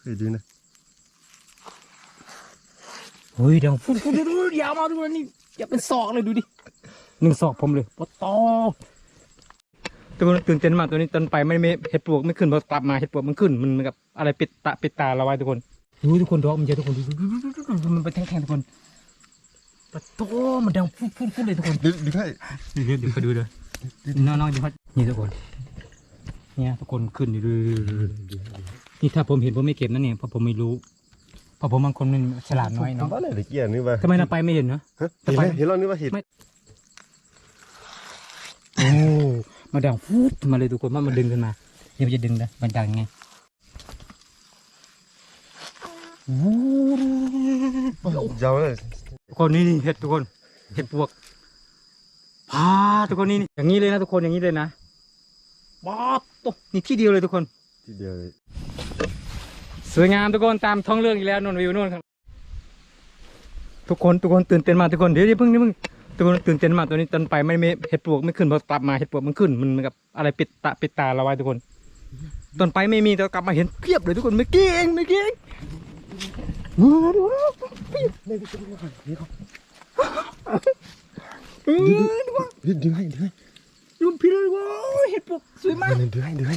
เฮ้ยดีนะเฮ้ยเดี๋ยวฟุดฟุดดูดูยาวมากทุกคนนี่อย่าเป็นศอกเลยดูดิหนึ่งศอกผมเลยปะตอทุกคนตื่นเต้นมากตัวนี้ตอนไปไม่ไม่เห็ดปลวกไม่ขึ้นพอกลับมาเห็ดปลวกมันขึ้นมันเหมือนกับอะไรปิดตาปิดตาเราไว้ทุกคนดูทุกคนดอกมันเยอะทุกคนดูดูดูดูดูดูมันไปแทงๆทุกคนปะโตมันดังฟุดฟุดฟุดเลยทุกคนดีดีให้เดี๋ยวเดี๋ยวไปดูเลยน้องๆเดี๋ยวพัดนี่ทุกคน เนี่ยทุกคนขึ้นอยู่ดู นี่ถ้าผมเห็นผมไม่เก็บนั่นเนี่ยเพราะผมไม่รู้เพราะผมบางคนมันฉลาดน้อยเนาะบ้านไหนตะเกียบนี่วะทำไมเราไปไม่เห็นเนาะฮะเห็นไหมเห็นเรานี่ว่าเห็นไม่โอ้มาดังฟูดมาเลยทุกคนว่ามันดึงขึ้นมาเดี๋ยวมันจะดึงนะมันดังไงวูดยาวเลยทุกคนนี่นี่เห็ดทุกคนเห็ดปวกพาทุกคนนี่นี่อย่างนี้เลยนะทุกคนอย่างนี้เลยนะบ๊อบตกนี่ที่เดียวเลยทุกคน ทีเดียวเลย สวยงามทุกคนตามท้องเรื่องอีกแล้วนนวิวนู่นครับทุกคนทุกคนตื่นเต้นมาทุกคนเดี๋ยวอย่าเพิ่งอย่เพิ่งทุกคนตื่นเต้นมาตัวนี้ตอนไปไม่ม่เห็ดปลวกไม่ขึ้นพอกลับมาเห็ดปลวกมันขึ้นมันเหมือนกับอะไรปิดตาปิดตาเราไว้ทุกคนตอนไปไม่มีแต่กลับมาเห็นเพียบเลยทุกคนเมื่อกี้เองเมื่อกี้เองมาดูนะเพียบไม่ไปดูก่อนนี่เขาเออดูว่าดึงดึงให้ดึงให้รุ่นพี่เลยว้าเห็ดปลวกสวยมากดึงให้ดึงให้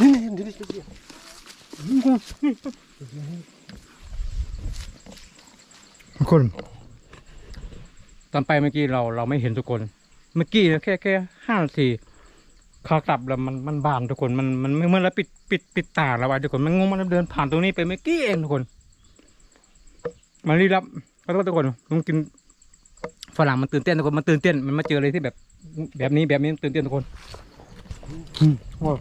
นี่นี่ดึงดิ ทุกคนตอนไปเมื่อกี้เราเราไม่เห็นทุกคน เมื่อกี้นะแค่แค่ห้านาทีขากลับแล้วมันมันบานทุกคนมันมันไม่เหมื่อนแล้วปิดปิดปิดตาเราไว้ทุกคนมันงงมันเดินผ่านตรงนี้ไปเมื่อกี้เองทุกคนมารีรับขอโทษทุกคนต้องกินฝรั่งมันตื่นเต้นทุกคนมันตื่นเต้นมันมาเจออะไรที่แบบ แบบนี้แบบนี้มันตื่นเต้นทุกคนอืมว้าว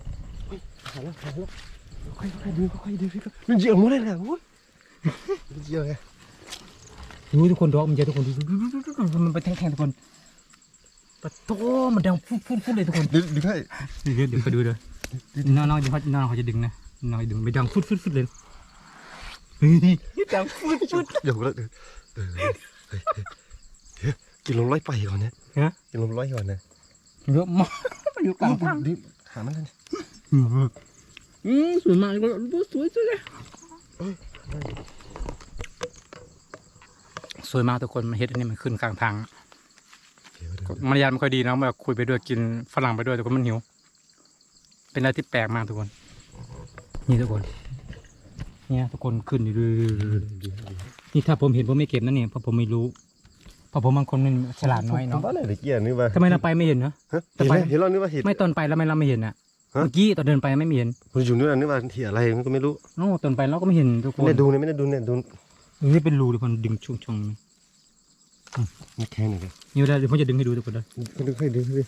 หาแล้วหาแล้วค่อยค่อยดึงค่อยดึงมันเยอะหมดเลยนะโอ้ยมันเยอะไงดูทุกคนดอกมันเยอะทุกคนดูดูดูดูดูดูมันไปแทงๆทุกคนปะโตมันดังฟุดฟุดฟุดเลยทุกคนดึงดึงให้เดี๋ยวเดี๋ยวไปดูเลยน้องน้องเดี๋ยวเขาน้องเขาจะดึงนะน้องจะดึงไม่ดังฟุดฟุดฟุดเลยเฮ้ยดังฟุดฟุดเดี๋ยวก็เออเออเฮ้ยเฮ้ยกินลมร้อยไปก่อนนะฮะกินลมร้อยก่อนนะเยอะมากอยู่กลางทางดิหามันเลย อืมสวยมากเลยสวยสวยเลยสวยมากทุกคนมันเฮ็ดอันนี้มันขึ้นกลางทางเดี๋ยวเดี๋ยวมารยาทไม่ค่อยดีนะเมื่อคุยไปด้วยกินฝรั่งไปด้วยทุกคนมันหิว เป็นอะไรที่แปลกมากทุกคน นี่ทุกคน เนี่ยทุกคนขึ้นอยู่ดูนี่ถ้าผมเห็นผมไม่เก็บนั่นเนี่ยเพราะผมไม่รู้เพราะผมบางคนมันฉลาดน้อยเนาะบ้านไหนตะเกียบนี่วะทำไมเราไปไม่เห็นเนาะฮะเห็นไหมเห็นเรานี่ว่าเห็นไม่ตอนไปแล้วไม่เราไม่เห็นอะฮะ เมื่อกี้ตอนเดินไปไม่เห็นมันอยู่นู่นนี่ว่าที่อะไรมันก็ไม่รู้โอ้ตอนไปเราก็ไม่เห็นทุกคไม่นได้ดูเนี่ยไม่ได้ดูเนี่ยดูนี่เป็นรูทุกคนดึงช่วงช่วงๆนี่นี่แค่นี้เลยนี่เวลาเดี๋ยวผมจะดึงให้ดูทุกคนเลยดึงให้ดึงให้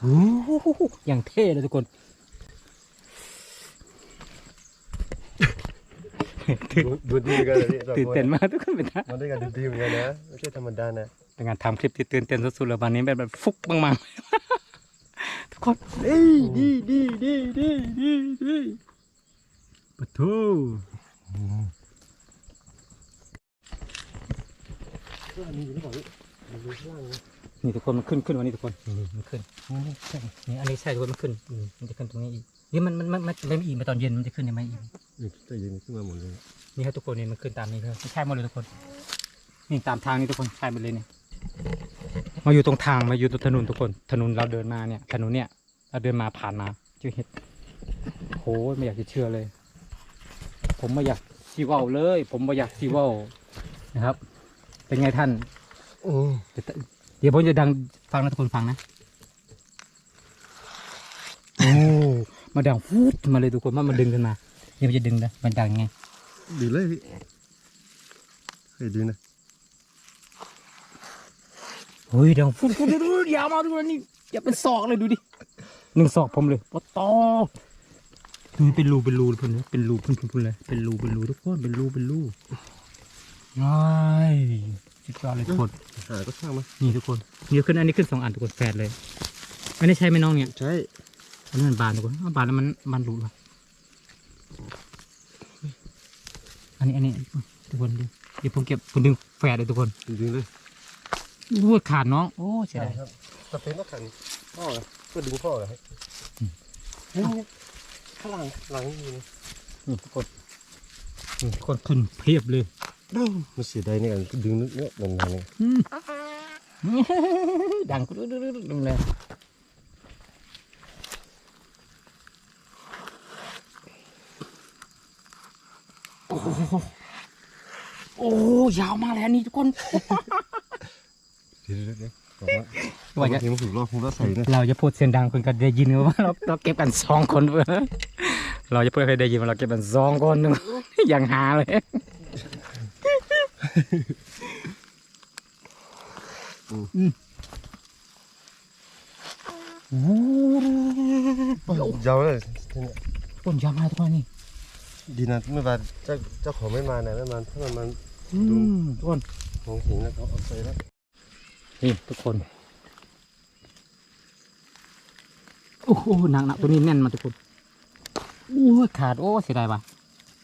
โอ้โหอย่างเท่เลยทุกคนดูดีกันเลยตื่นเต้นมากทุกคนเป็นท่ามาด้วยกันดูดีเหมือนกันนะไม่ใช่ธรรมดานะ เป็นการทำคลิปที่ตื่นเต้นสุดๆเลยวันนี้แบบแบบฟุกมากๆทุกคนดีดีดีดีดีดีดีปะทูมีอยู่หรือเปล่าดูข้างล่างนี่ทุกคนมันขึ้นขึ้นวันนี้ทุกคนนี่มันขึ้นนี่ใช่นี่อันนี้ใช่ทุกคนมันขึ้นอืมมันจะขึ้นตรงนี้อีกนี่มันมันมันมันไม่อีกมาตอนเย็นมันจะขึ้นยังไงอีกนี่ใจเย็นขึ้นมาหมดเลยนี่ครับทุกคนนี่มันขึ้นตามนี้เลยใช่หมดเลยทุกคนนี่ตามทางนี้ทุกคนใช่หมดเลยเนี่ย มาอยู่ตรงทางมาอยู่ตรงถนนทุกคน ถนนเราเดินมาเนี่ยถนนเนี่ยเราเดินมาผ่านมาเจอเห็ดโหไม่อยากจะเชื่อเลย ผมไม่อยากซีเว่าเลย ผมไม่อยากซีเว่านะครับ เป็นไงท่านโอ้เดี๋ยวเดี๋ยวผมจะดังฟังนะทุกคนฟังนะโอ้มาดังฟูดมาเลยทุกคนว่ามันดึงขึ้นมาเดี๋ยวมันจะดึงนะมันดังไงดีเลยพี่เฮ้ยดีนะ เฮ้ยดังฟุดฟุดดูดูยาวมากทุกคนนี่อย่าเป็นศอกเลยดูดิหนึ่งศอกผมเลยปะตอนี่เป็นรูเป็นรูเพื่อนเลยเป็นรูเพื่อนเพื่อนเลยเป็นรูเป็นรูทุกคนเป็นรูเป็นรูง่ายสุดยอดเลยทุกคนหาก็ช่างมานี่ทุกคนเดี๋ยวขึ้นอันนี้ขึ้นสองอันทุกคนแฝดเลยไม่ได้ใช่ไหมน้องเนี่ยใช่อันนี้มันบานทุกคนอ้าวบานแล้วมันมันรูเหรออันนี้อันนี้ทุกคนดูเดี๋ยวผมเก็บผมดึงแฝดเลยทุกคนจริงๆเลย โอ้ยขาดน้อง โอ้เสียดายครับสเปนต้องขันพ่อเหรอเพื่อดึงพ่อเหรอนี่ข้างหลังหลังนี่นะนี่ทุกคนนี่ทุกคนขึ้นเพียบเลยดูมันเสียดายเนี่ยกันดึงนึกเนี่ยนานๆเนี่ยดังกรึ๊ดๆๆเลยโอ้โหโอ้ยาวมากเลยอันนี้ทุกคน เดี๋ยวเดี๋ยวเดี๋ยวบอกว่าว่าจะทีมันถูกรอบคงต้องใส่นะเราจะพูดเสียงดังคนก็ได้ยินว่าเราเราเก็บกันสองคนเว้ยเราจะพูดให้ได้ยินว่าเราเก็บกันสองคนนึงอย่างหาเลยโอ้ยาวเลยต้นยาวมากทุกคนนี่ดีนะเมื่อวานเจ้าเจ้าของไม่มานะไม่มาถ้ามันมันอืมทุกคนมองเห็นแล้วก็เอาไปแล้ว นี่ทุกคน โอ้โหหนักหนักตัวนี้แน่นมากทุกคนโอ้ยขาดโอ้เสียดายว่ะ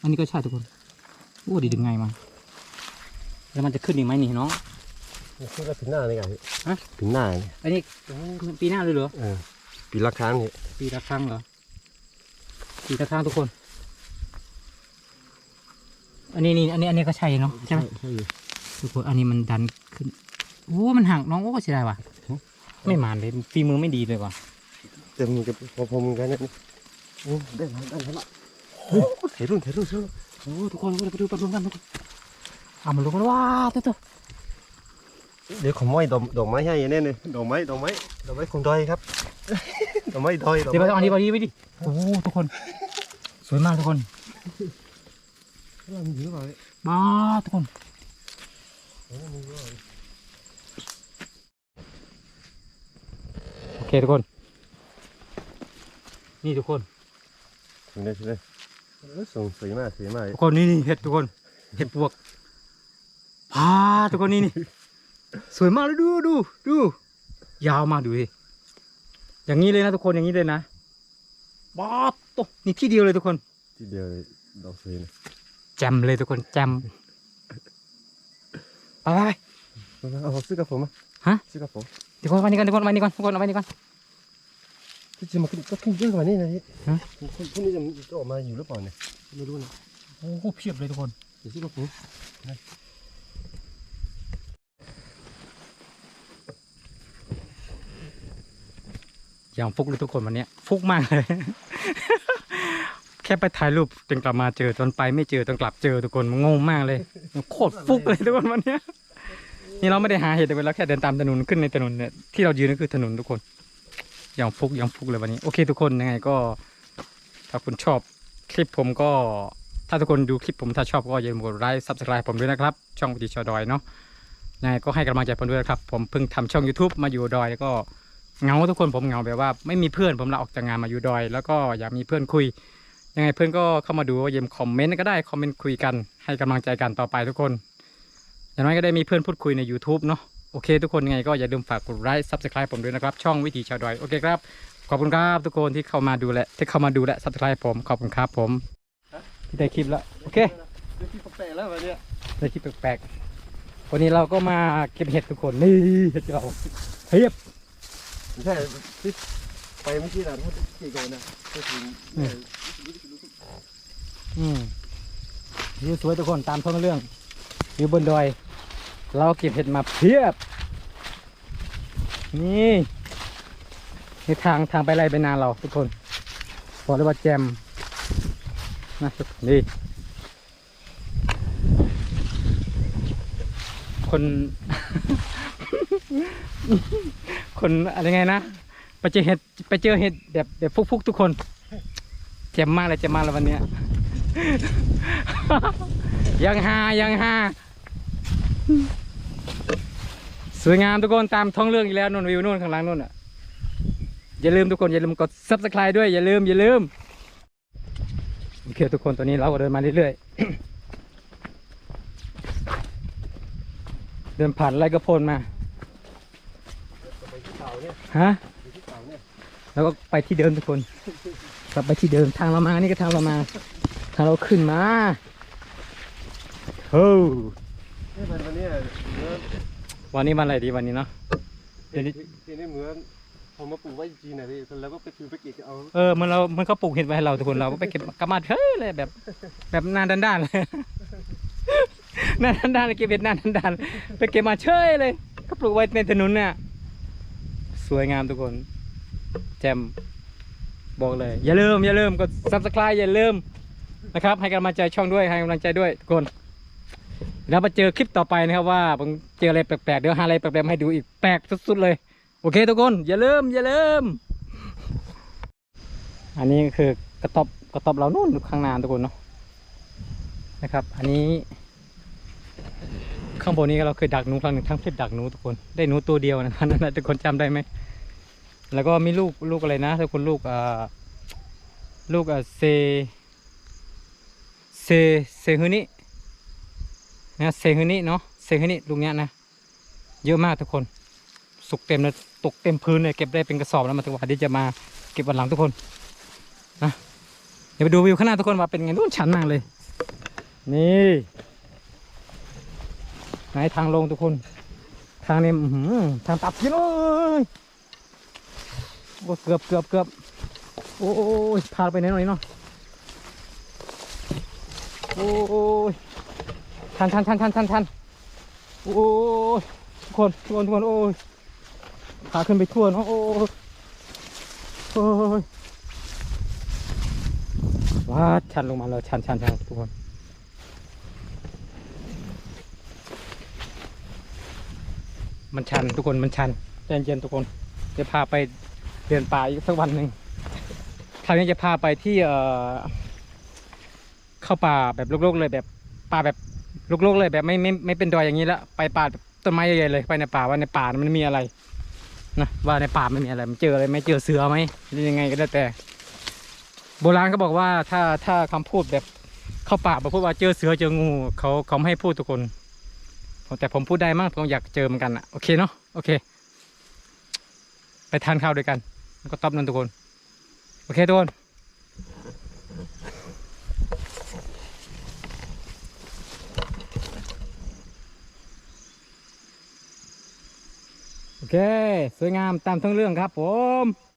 อันนี้ก็ใช่ทุกคนโอ้ดีดึงไงมาแล้วมันจะขึ้นอีกไหมนี่น้องนี่คือแล้วปีหน้านี่ไงฮะปีหน้าเนี่ยอันนี้ปีหน้าเลยเหรอเออปีละครั้งเนี่ยปีละครั้งเหรอปีละครั้งทุกคน อันนี้นี่อันนี้อันนี้ก็ใช่เนาะใช่ไหมใช่ทุกคนอันนี้มันดันขึ้น โอ้มันหักน้องโอ้เสียดายว่ะไม่มานเลยฝีมือไม่ดีเลยว่ะเต็มกับพอพอมึงกันเนี่ยโอ้ได้แล้วได้แล้วโอ้ถ่ายรูปถ่ายรูปเชื่อโอ้ทุกคนไปดูไปดูกันทุกคนเอามาลงกันว้าตัวตัวเดี๋ยวขโมยดอกดอกไม้ให้แน่เลยดอกไม้ดอกไม้ดอกไม้คงดอยครับดอกไม้ดอยดอกเดี๋ยวไปไม้เอาอันนี้ไปดิไปดิโอ้ทุกคน สวยมากทุกคนเรามีเยอะเลยมาทุกคน เรามีเยอะเลย โอเค ทุกคน นี่ทุกคนถึงได้ถึงได้เออส่งสวยมากสวยมากทุกคนนี่นี่เห็ดทุกคนเห็ดปวกพาทุกคนนี่นี่สวยมากเลยดูดูดูยาวมากดูดิอย่างนี้เลยนะทุกคนอย่างนี้เลยนะบ๊อบตกนี่ที่เดียวเลยทุกคน ทีเดียวเลยดอกสวยนะแจมเลยทุกคนแจมไปไปไปเอาซื้อกับผมอะฮะซื้อกับผม เดี๋ยวก่อนไปนี่ก่อนเดี๋ยวก่อนไปนี่ก่อนทุกคนเอาไปนี่ก่อนที่จริงมันก็ขึ้นเยอะกว่านี้นะที่ฮะพวกนี้จะจะออกมาอยู่หรือเปล่าเนี่ยไม่รู้นะโอ้โหเพียบเลยทุกคนเดี๋ยวซื้อกับผมอย่างฟุกเลยทุกคนวันเนี้ยฟุกมากเลย แค่ไปถ่ายรูปจนกลับมาเจอตอนไปไม่เจอตอนกลับเจอทุกคนมันงงมากเลยโคตรฟุกเลยทุกคนวันเนี้ย นี่เราไม่ได้หาเหตุเลยเราแค่เดินตามถนนขึ้นในถนนเนี่ยที่เรายืนก็คือถนนทุกคน อย่างฟุกอย่างฟุกเลยวันนี้ โอเคทุกคนยังไงก็ ถ้าคุณชอบคลิปผมก็ ถ้าทุกคนดูคลิปผมถ้าชอบก็อย่าลืมกดไลค์ซับสไครต์ผมด้วยนะครับ ช่องวิธีชาวดอยเนาะยังไงก็ให้กำลังใจผมด้วยนะครับ ผมเพิ่งทำช่อง YouTube มาอยู่ดอยแล้วก็เงาทุกคนผมเงาแบบว่าไม่มีเพื่อนผมลาออกจากงานมาอยู่ดอย แล้วก็อยากมีเพื่อนคุย ยังไงเพื่อนก็เข้ามาดูว่าเยี่ยมคอมเมนต์ก็ได้คอมเมนต์คุยกันให้กำลังใจกันต่อไปทุกคน อย่างน้อยก็ได้มีเพื่อนพูดคุยใน YouTube เนาะโอเค ทุกคนยังไงก็อย่าลืมฝากกดไลค์ซับสไครต์ผมด้วยนะครับ ช่องวิถีชาวดอย โอเคครับ ขอบคุณครับทุกคนที่เข้ามาดูและที่เข้ามาดูและซับสไครต์ผม ขอบคุณครับผมที่ได้คลิปแล้ว โอเคเดี๋ยวที่แปลกแล้ววันเนี้ยได้คลิปแปลกๆวันนี้เราก็มาเก็บเห็ดทุกคนนี่เห็ดเราเฮียบไม่ใช่ที่ไปเมื่อกี้นะถ้าขี่ก่อนนะก็ถึงเนี่ยอืมวิวสวยทุกคนตามท้องเรื่องอยู่บนดอย เราเก็บเห็ดมาเพียบ นี่นี่ทางทางไปไรไปนาเราทุกคนบอกเลยว่าแจมนะทุกคนนี่คน คนอะไรไงนะไปเจอเห็ดไปเจอเห็ดแบบแบบฟุกๆทุกคนเจ็มมากเลยเจ็มมากเลยวันเนี้ยยังฮายังฮา สวยงามทุกคนตามท้องเรื่องอีกแล้วนนวิวนู่นข้างหลังนู่นอะอย่าลืมทุกคนอย่าลืมกด subscribe ด้วยอย่าลืมอย่าลืมโอเคทุกคนตอนนี้เราก็เดินมาเรื่อยๆเดินผ่านไร่กระพนมาฮะแล้วก็ไปที่เดิมทุกคนกลับไปที่เดิมทางเรามานี่ก็ทางเรามา ทางเราขึ้นมาโอ้ย วันเนี้ยเหมือนวันนี้วันอะไรดีวันนี้เนาะเดี๋ยวนี้ทีนี้เหมือนพอมาปลูกไว้จริงๆนะพี่แล้วก็ไปคือไปเก็บเอาเออมันเรามันก็ปลูกเห็ดไว้ให้เราทุกคนเราก็ไปเก็บกลับมาเฮ้ยเลยแบบ แบบหน้าด้านๆเลยหน้าด้านๆเลยเก็บเห็ดหน้าด้านๆไปเก็บมาเฉยเลยก็ปลูกไว้ในถนนเนี่ยสวยงามทุกคน แจมบอกเลย อย่าลืมอย่าลืมกด subscribe อย่าลืมนะครับ ให้กำลังใจช่องด้วยให้กำลังใจด้วยทุกคน แล้วมาเจอคลิปต่อไปนะครับว่าผมเจออะไรแปลกๆเดี๋ยวหาอะไรแปลกๆมาให้ดูอีกแปลกสุดๆเลย โอเคทุกคนอย่าลืมอย่าลืมอันนี้ก็คือกระต๊อบกระต๊อบเรานู่นข้างหน้าทุกคนเนาะนะครับ อันนี้ ข้างบนนี้เราเคยดักหนูครั้งหนึ่งทั้งคลิปดักหนูทุกคนได้หนูตัวเดียวนะครับนั่นนะทุกคนจำได้ไหมแล้วก็มีลูกลูกอะไรนะทุกคนลูกอ่าลูกอ่าเซเซเซฮึนิ นะเซฮึนิเนาะเซฮึนิลูกเนี้ยนะเยอะมากทุกคน สุกเต็มเลยตกเต็มพื้นเลยเก็บได้เป็นกระสอบแล้วมาถึงวันที่จะมาเก็บวันหลังทุกคนนะเดี๋ยวไปดูวิวข้างหน้าทุกคนว่าเป็นไงนู่นชันมากเลย นี่ไหนทางลงทุกคน ทางนี้อืทางตับกินเลยโอ้เกือบเกือบเกือบโอ้ยพาไปไหนหน่อยเนาะโอ้ย ชันชันชันชันชันชันโอ้ยทุกคนทุกคนทุกคนโอ้ยขาขึ้นไปทั่วเนาะโอ้ยโอ้ยว้าชันลงมาเลยชันชันชันทุกคนมันชันทุกคนมันชันใจเย็นทุกคนจะพาไปเดินป่าอีกสักวันหนึ่งคราวนี้จะพาไปที่เอ่อเข้าป่าแบบโลกๆเลยแบบป่าแบบ ลกๆเลยแบบไม่ไม่ไม่เป็นดอยอย่างนี้แล้วไปป่าต้นไม้ใหญ่ๆเลยไปในป่าว่าในป่ามันมีอะไรนะว่าในป่าไม่มีอะไรมันเจออะไรไหม่เจอเสือไหมหรือยังไงก็ได้แต่ โบราณเขาบอกว่าถ้าถ้าคำพูดแบบเข้าป่าบอกพูดว่าเจอเสือเจองูเขาเขาไม่ให้พูดทุกคนแต่ผมพูดได้มั้งผมอยากเจอเหมือนกันอะโอเคเนาะโอเค ไปทานข้าวด้วยกันก็ตอบนั่นทุกคน โอเคทุกคน โอเค สวยงามตามทั้งเรื่องครับผม